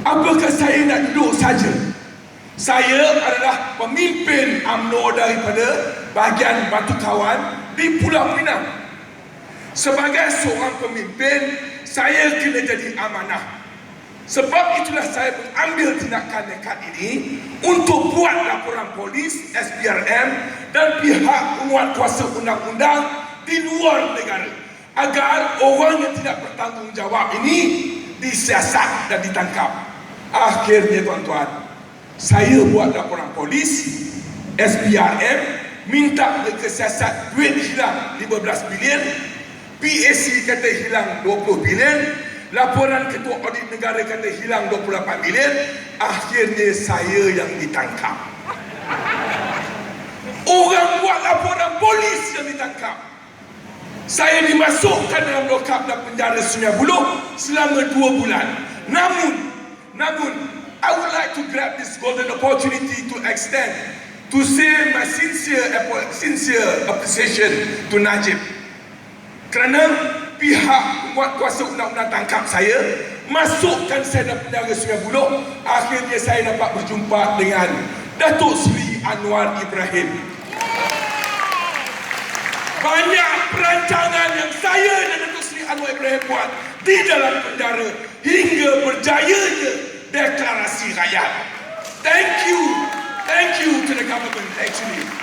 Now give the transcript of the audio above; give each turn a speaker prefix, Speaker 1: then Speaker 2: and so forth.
Speaker 1: Apakah saya nak duduk saja? Saya adalah pemimpin UMNO daripada bahagian Batu Kawan di Pulau Pinang. Sebagai seorang pemimpin, saya kena jadi amanah. Sebab itulah saya mengambil tindakan nekat ini untuk buat laporan polis, SPRM dan pihak penguat kuasa undang-undang di luar negara agar orang yang tidak bertanggungjawab ini disiasat dan ditangkap. Akhirnya tuan-tuan, saya buat laporan polis, SPRM minta mereka siasat duit hilang 15 bilion, PAC kata hilang 20 bilion, laporan ketua audit negara kata hilang 28 bilion, akhirnya saya yang ditangkap. Orang buat laporan polis yang ditangkap. Saya dimasukkan dalam lokap dan penjara Sungai Buloh selama dua bulan. Namun, namun, I would like to grab this golden opportunity to extend to say my sincere, sincere appreciation to Najib. Kerana pihak kuat kuasa undang-undang tangkap saya, masukkan saya dalam penjara Sungai Buloh, akhirnya saya dapat berjumpa dengan Datuk Seri Anwar Ibrahim. Banyak perancangan yang saya dan Datuk Seri Anwar Ibrahim buat di dalam penjara hingga berjayanya deklarasi rakyat. Thank you. Thank you to the government actually.